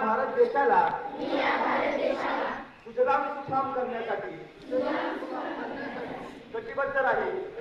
भारत देशाला सुजलाम सुफाम करण्यासाठी कटिबद्ध राहील.